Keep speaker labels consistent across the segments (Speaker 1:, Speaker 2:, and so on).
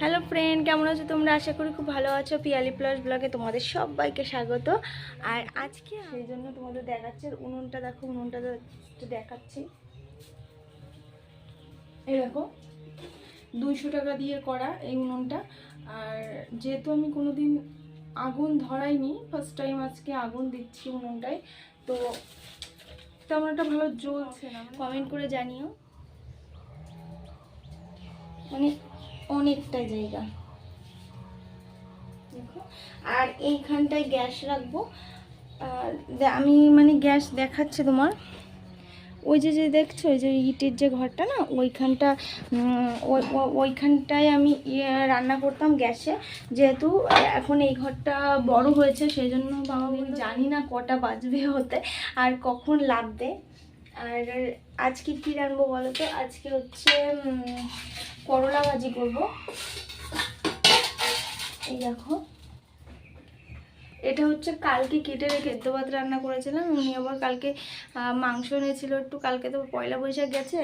Speaker 1: Hello friend কেমন আছো তোমরা? আশা করি খুব ভালো আছো। পিয়ালি প্লাস ব্লগে তোমাদের সবাইকে স্বাগত। আর আজকে সেই জন্য তোমাদের দেখাচ্ছে আর উনুনটা দেখো উনুনটা একটু দেখাচ্ছি। এই দেখো দুইশো টাকা দিয়ে করা এই উনুনটা। আর যেহেতু আমি কোনোদিন আগুন ধরাইনি ফার্স্ট টাইম আজকে আগুন দিচ্ছি উনুনটায় তো তেমন একটা ভালো জ্বলছে না। কমেন্ট করে জানিও। মানে অনেকটা জায়গা। দেখো, আর এইখানটায় গ্যাস রাখব। আমি মানে গ্যাস দেখাচ্ছে তোমার। ওই যে যে দেখছ, ওই যে ইটের যে ঘরটা না, ওইখানটা ওই- ওইখানটায় আমি ইয়ে রান্না করতাম গ্যাসে। যেহেতু এখন এই ঘরটা বড় হয়েছে সেই জন্য বাবা জানি না কটা বাজবে হতে, আর কখন লাগবে। আর আজকে কী রান্নবো বলো তো? আজকে হচ্ছে করলা ভাজি করব। এই দেখো। এটা হচ্ছে কালকে কেটে রেখে ভাত রান্না করেছিলাম। উনি আবার কালকে মাংস এনেছিল। একটু কালকে তো পয়লা বৈশাখ গেছে।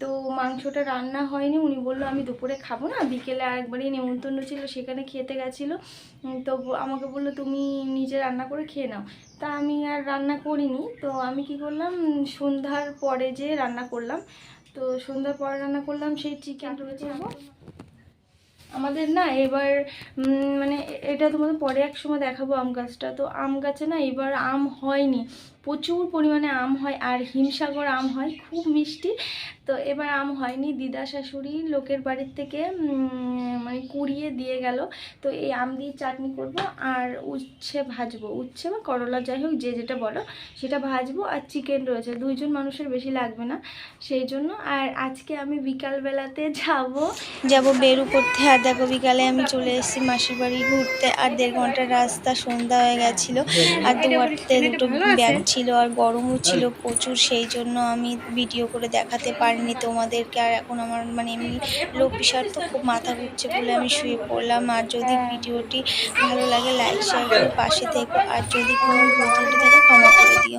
Speaker 1: তো মাংসটা রান্না হয়নি। উনি বলল, আমি দুপুরে খাব না। বিকেলে আরেকবারই নেমন্তন্ন ছিল, সেখানে খেতে গেছিল। তো আমাকে বলল, তুমি নিজে রান্না করে খেয়ে নাও। তা আমি আর রান্না করিনি। তো আমি কি করলাম, সন্ধ্যার পরে যে রান্না করলাম তো সন্ধ্যার পরে রান্না করলাম সেই চিকেন রয়েছে আমাদের না এবার মানে এটা তোমাদের পরে এক সময় দেখাবো আম গাছটা। তো আম গাছে না এবার আম হয়নি। প্রচুর পরিমাণে আম হয় আর হিমসাগর আম হয়। খুব মিষ্টি। তো এবার আম হয়নি দিদা শাশুড়ি লোকের বাড়ির থেকে মানে কুড়িয়ে দিয়ে গেল। তো এই আম দিয়ে চাটনি করব আর উচ্ছে ভাজবো। উচ্ছে বা করলা যাই হোক যে যেটা বলো সেটা ভাজবো আর চিকেন রয়েছে। দুইজন মানুষের বেশি লাগবে না সেই জন্য। আর আজকে আমি বিকালবেলাতে যাব যাব বেরু করতে। আর দেখো বিকালে আমি চলে এসেছি মাসির বাড়ি ঘুরতে। আর দেড় ঘণ্টার রাস্তা সন্ধ্যা হয়ে গেছিল। আর দুয়ারতে দুটো ব্যাগ ছিল আর গরমও ছিল প্রচুর সেই জন্য আমি ভিডিও করে দেখাতে পারিনি তোমাদেরকে আর এখন আমার মানে এমনি লো প্রেশার তো খুব মাথা ঘুরছে বলে আমি শুয়ে পড়লাম। আর যদি ভিডিওটি ভালো লাগে লাইক শেয়ার করে পাশে থেকো। আর যদি কোনো ভুল থাকে, ক্ষমা করে দিও।